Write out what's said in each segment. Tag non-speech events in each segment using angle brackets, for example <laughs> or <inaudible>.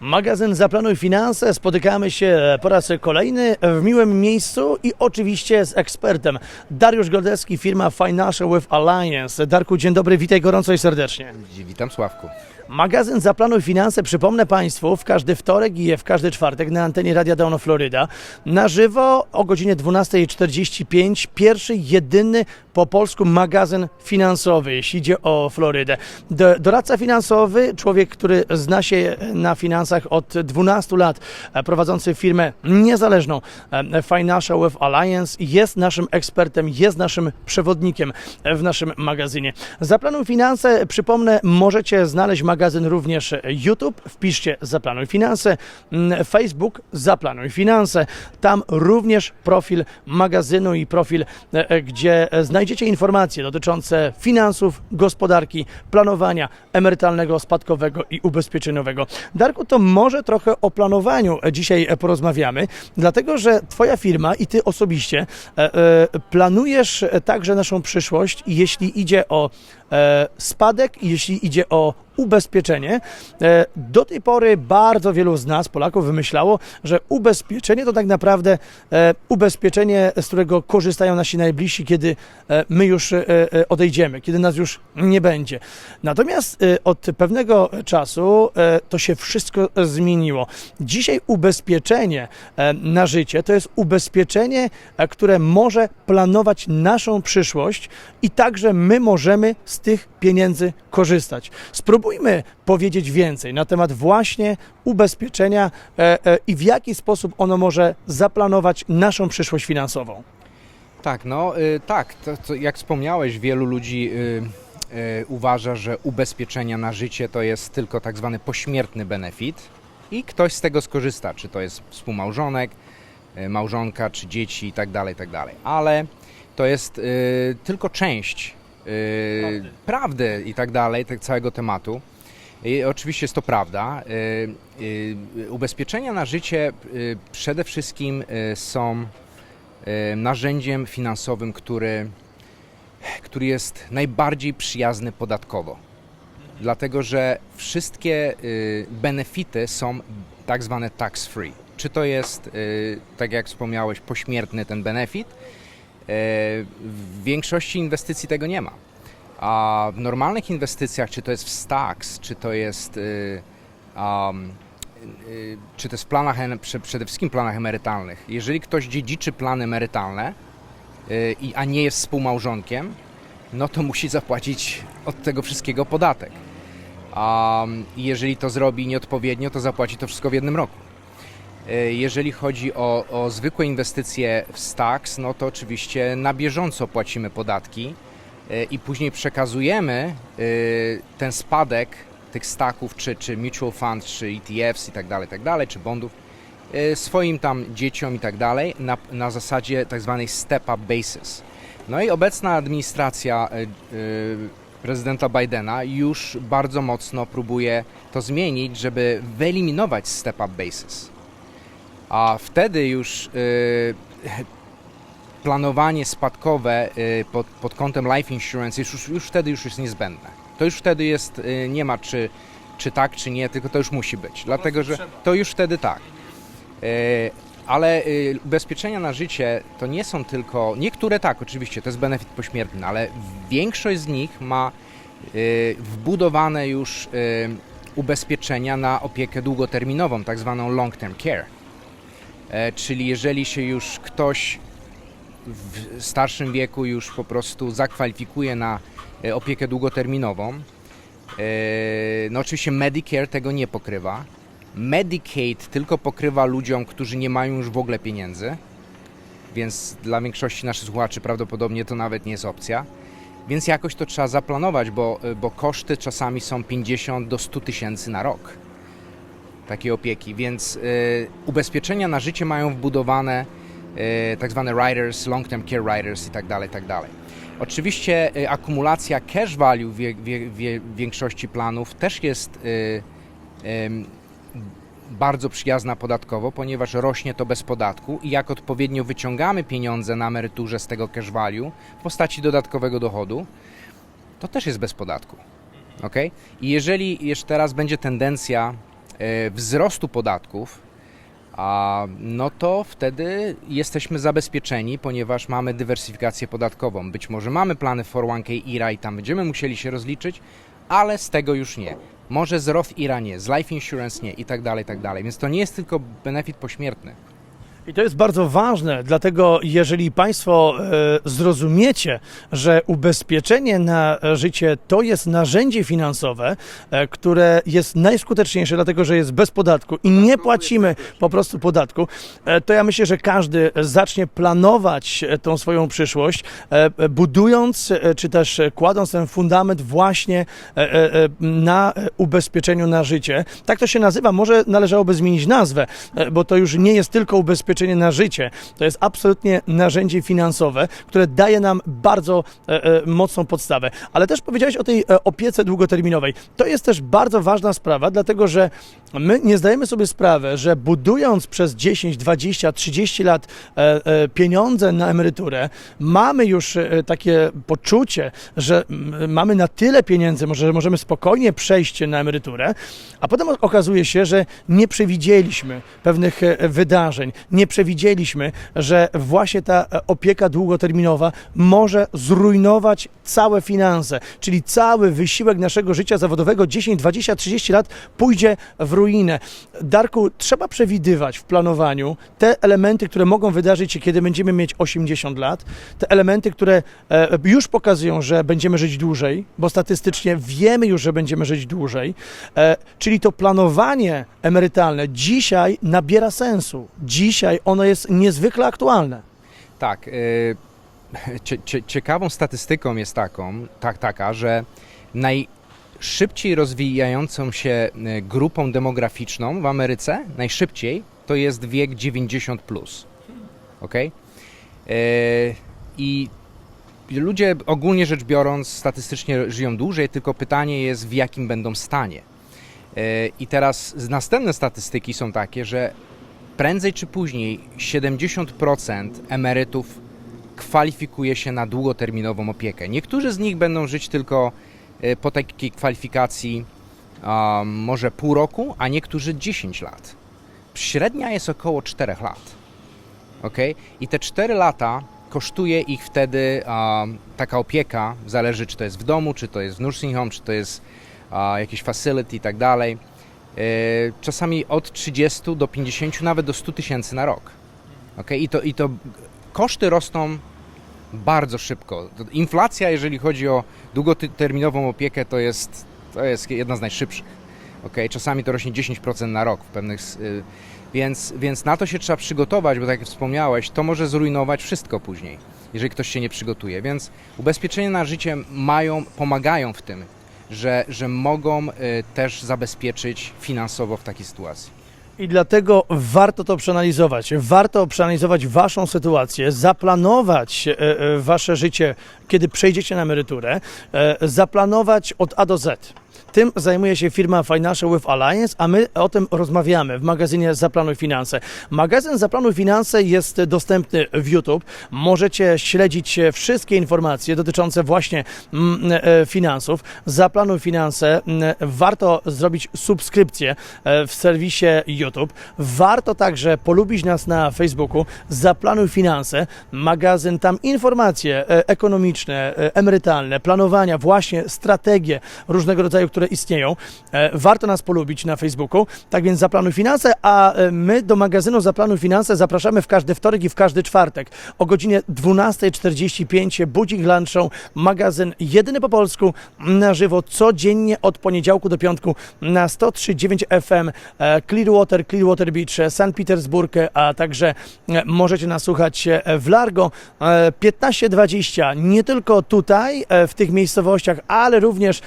Magazyn Zaplanuj Finanse. Spotykamy się po raz kolejny w miłym miejscu i oczywiście z ekspertem. Dariusz Godecki, firma Financial with Alliance. Darku, dzień dobry, witaj gorąco i serdecznie. Witam Sławku. Magazyn Zaplanuj Finanse, przypomnę Państwu, w każdy wtorek i w każdy czwartek na antenie Radia Dawno Floryda. Na żywo o godzinie 12.45. Pierwszy, jedyny po polsku magazyn finansowy, jeśli idzie o Florydę. Do- Doradca finansowy, człowiek, który zna się na finansach od 12 lat, e, prowadzący firmę niezależną e, Financial with Alliance, jest naszym ekspertem, jest naszym przewodnikiem w naszym magazynie. Zaplanuj Finanse, przypomnę, możecie znaleźć magazyn również YouTube, wpiszcie Zaplanuj Finanse, mm, Facebook Zaplanuj Finanse, tam również profil magazynu i profil, e, e, gdzie e, znajdziecie informacje dotyczące finansów, gospodarki, planowania emerytalnego, spadkowego i ubezpieczeniowego. Darku, to może trochę o planowaniu dzisiaj porozmawiamy, dlatego że Twoja firma i Ty osobiście planujesz także naszą przyszłość, jeśli idzie o spadek i jeśli idzie o ubezpieczenie. E, Do tej pory bardzo wielu z nas, Polaków, wymyślało, że ubezpieczenie to tak naprawdę e, ubezpieczenie, z którego korzystają nasi najbliżsi, kiedy e, my już e, e, odejdziemy, kiedy nas już nie będzie. Natomiast e, od pewnego czasu e, to się wszystko zmieniło. Dzisiaj ubezpieczenie e, na życie to jest ubezpieczenie, e, które może planować naszą przyszłość i także my możemy z tych pieniędzy korzystać. Spróbujmy powiedzieć więcej na temat właśnie ubezpieczenia e, e, i w jaki sposób ono może zaplanować naszą przyszłość finansową. Tak, no y, tak, to, to jak wspomniałeś, wielu ludzi y, y, uważa, że ubezpieczenia na życie to jest tylko tak zwany pośmiertny benefit i ktoś z tego skorzysta, czy to jest współmałżonek, y, małżonka, czy dzieci i tak dalej, i tak. Ale to jest y, tylko część Prawdy. prawdy i tak dalej, tego całego tematu. I oczywiście jest to prawda. Y, y, ubezpieczenia na życie przede wszystkim są narzędziem finansowym, który, który jest najbardziej przyjazny podatkowo. Dlatego, że wszystkie benefity są tak zwane tax free. Czy to jest, tak jak wspomniałeś, pośmiertny ten benefit? Y, W większości inwestycji tego nie ma. A w normalnych inwestycjach, czy to jest w stocks, czy to jest um, czy to jest w planach, przede wszystkim planach emerytalnych. Jeżeli ktoś dziedziczy plany emerytalne, y, a nie jest współmałżonkiem, no to musi zapłacić od tego wszystkiego podatek. A jeżeli to zrobi nieodpowiednio, to zapłaci to wszystko w jednym roku. Y, Jeżeli chodzi o, o zwykłe inwestycje w stocks, no to oczywiście na bieżąco płacimy podatki y, i później przekazujemy y, ten spadek tych stacków, czy, czy mutual funds, czy ETFs i tak dalej, tak dalej, czy bondów swoim tam dzieciom i tak dalej na, na zasadzie tak zwanej step-up basis. No i obecna administracja prezydenta Bidena już bardzo mocno próbuje to zmienić, żeby wyeliminować step-up basis. A wtedy już y, planowanie spadkowe y, pod, pod kątem life insurance już, już, wtedy już jest niezbędne. To już wtedy jest, y, nie ma czy, czy tak, czy nie, tylko to już musi być. Dlatego, że to już wtedy tak. Ale ubezpieczenia na życie to nie są tylko, niektóre tak oczywiście, to jest benefit pośmiertny, ale większość z nich ma wbudowane już ubezpieczenia na opiekę długoterminową, tak zwaną long term care. E, Czyli jeżeli się już ktoś w starszym wieku już po prostu zakwalifikuje na e, opiekę długoterminową, e, no oczywiście Medicare tego nie pokrywa. Medicaid tylko pokrywa ludziom, którzy nie mają już w ogóle pieniędzy, więc dla większości naszych słuchaczy prawdopodobnie to nawet nie jest opcja. Więc jakoś to trzeba zaplanować, bo, bo koszty czasami są 50 do 100 tysięcy na rok takiej opieki, więc y, ubezpieczenia na życie mają wbudowane y, tak zwane riders, long term care riders i tak dalej, tak dalej. Oczywiście y, akumulacja cash value w, większości planów też jest bardzo przyjazna podatkowo, ponieważ rośnie to bez podatku i jak odpowiednio wyciągamy pieniądze na emeryturze z tego cash value w postaci dodatkowego dochodu, to też jest bez podatku. ok? I jeżeli jeszcze teraz będzie tendencja wzrostu podatków, a, no to wtedy jesteśmy zabezpieczeni, ponieważ mamy dywersyfikację podatkową. Być może mamy plany 401k IRA i tam będziemy musieli się rozliczyć, ale z tego już nie. Może z Roth IRA nie, z Life Insurance nie i tak dalej, tak dalej. Więc to nie jest tylko benefit pośmiertny. I to jest bardzo ważne, dlatego jeżeli Państwo e, zrozumiecie, że ubezpieczenie na życie to jest narzędzie finansowe, e, które jest najskuteczniejsze, dlatego że jest bez podatku i nie płacimy po prostu podatku, e, to ja myślę, że każdy zacznie planować e, tą swoją przyszłość, e, e, budując e, czy też e, kładąc ten fundament właśnie e, e, e, na e, ubezpieczeniu na życie. Tak to się nazywa, może należałoby zmienić nazwę, e, bo to już nie jest tylko ubezpieczenie na życie, to jest absolutnie narzędzie finansowe, które daje nam bardzo e, e, mocną podstawę. Ale też powiedziałeś o tej e, opiece długoterminowej. To jest też bardzo ważna sprawa, dlatego że my nie zdajemy sobie sprawy, że budując przez 10, 20, 30 lat e, pieniądze na emeryturę, mamy już takie poczucie, że mamy na tyle pieniędzy, że możemy spokojnie przejść na emeryturę, a potem okazuje się, że nie przewidzieliśmy pewnych wydarzeń, nie przewidzieliśmy, że właśnie ta e, opieka długoterminowa może zrujnować całe finanse, czyli cały wysiłek naszego życia zawodowego 10, 20, 30 lat pójdzie w ruinę. Darku, trzeba przewidywać w planowaniu te elementy, które mogą wydarzyć się, kiedy będziemy mieć 80 lat, te elementy, które e, już pokazują, że będziemy żyć dłużej, bo statystycznie wiemy już, że będziemy żyć dłużej, e, czyli to planowanie emerytalne dzisiaj nabiera sensu. Dzisiaj ono jest niezwykle aktualne. Tak. y, <laughs> cie, cie, ciekawą statystyką jest taką, tak, taka, że najszybciej rozwijającą się y, grupą demograficzną w Ameryce, najszybciej, to jest wiek 90. Plus. Ok? I ludzie ogólnie rzecz biorąc statystycznie żyją dłużej, tylko pytanie jest w jakim będą stanie. E, I teraz następne statystyki są takie, że prędzej czy później 70% emerytów kwalifikuje się na długoterminową opiekę. Niektórzy z nich będą żyć tylko e, po takiej kwalifikacji a, może pół roku, a niektórzy 10 lat. Średnia jest około 4 lat. ok? I te 4 lata kosztuje ich wtedy a, taka opieka, zależy czy to jest w domu, czy to jest w nursing home, czy to jest a, jakieś facility i tak dalej. E, czasami od 30 do 50, nawet do 100 tysięcy na rok. ok? I, to, I to koszty rosną bardzo szybko. Inflacja, jeżeli chodzi o długoterminową opiekę, to jest, to jest jedna z najszybszych. ok? Czasami to rośnie 10% na rok w pewnych. y, Więc, więc na to się trzeba przygotować, bo tak jak wspomniałeś, to może zrujnować wszystko później, jeżeli ktoś się nie przygotuje. Więc ubezpieczenia na życie mają, pomagają w tym, że, że mogą y, też zabezpieczyć finansowo w takiej sytuacji. I dlatego warto to przeanalizować. Warto przeanalizować Waszą sytuację, zaplanować e, e, Wasze życie, kiedy przejdziecie na emeryturę, e, zaplanować od A do Z. Tym zajmuje się firma Financial with Alliance, a my o tym rozmawiamy w magazynie Zaplanuj Finanse. Magazyn Zaplanuj Finanse jest dostępny w YouTube. Możecie śledzić e, wszystkie informacje dotyczące właśnie mm, e, finansów. Zaplanuj Finanse. Mm, Warto zrobić subskrypcję e, w serwisie YouTube. Warto także polubić nas na Facebooku. Zaplanuj Finanse. Magazyn, tam informacje e, ekonomiczne, e, emerytalne, planowania, właśnie strategie różnego rodzaju, rodzaju, które istnieją. E, warto nas polubić na Facebooku. Tak więc Zaplanuj Finanse, a e, my do magazynu Zaplanuj Finanse zapraszamy w każdy wtorek i w każdy czwartek o godzinie 12.45 Budzik Lunch Show, magazyn jedyny po polsku na żywo codziennie od poniedziałku do piątku na 103.9 FM e, Clearwater, Clearwater Beach, San Petersburg, a także możecie nas słuchać w Largo 15.20, nie tylko tutaj w tych miejscowościach, ale również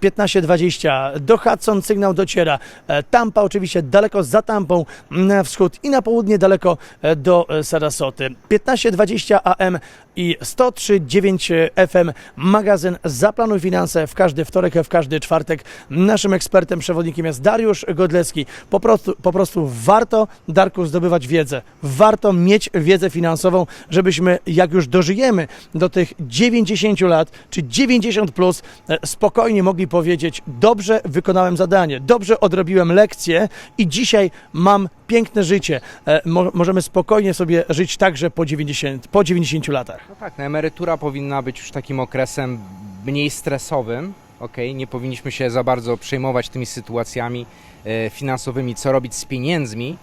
15 220. Do Hudson sygnał dociera. E, Tampa oczywiście daleko za Tampą na wschód i na południe daleko e, do e, Sarasoty. 15.20 AM i 103.9 FM magazyn Zaplanuj Finanse w każdy wtorek, w każdy czwartek. Naszym ekspertem, przewodnikiem jest Dariusz Godlecki. Po prostu, po prostu warto, Darku, zdobywać wiedzę. Warto mieć wiedzę finansową, żebyśmy, jak już dożyjemy do tych 90 lat, czy 90 plus, spokojnie mogli powiedzieć, powiedzieć, dobrze wykonałem zadanie, dobrze odrobiłem lekcję i dzisiaj mam piękne życie. E, mo- możemy spokojnie sobie żyć także po 90, po 90 latach. No tak, no emerytura powinna być już takim okresem mniej stresowym. okej? Nie powinniśmy się za bardzo przejmować tymi sytuacjami e, finansowymi, co robić z pieniędzmi,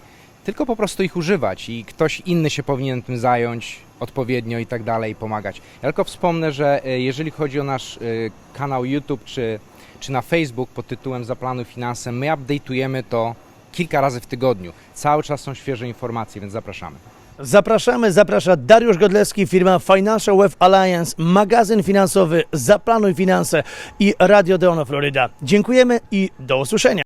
tylko po prostu ich używać i ktoś inny się powinien tym zająć odpowiednio i tak dalej, pomagać. Ja tylko wspomnę, że e, jeżeli chodzi o nasz kanał YouTube czy, czy na Facebook pod tytułem Zaplanuj Finanse, my update'ujemy to kilka razy w tygodniu. Cały czas są świeże informacje, więc zapraszamy. Zapraszamy, zaprasza Dariusz Godlewski, firma Financial Web Alliance, magazyn finansowy Zaplanuj Finanse i Radio Deono Florida. Dziękujemy i do usłyszenia.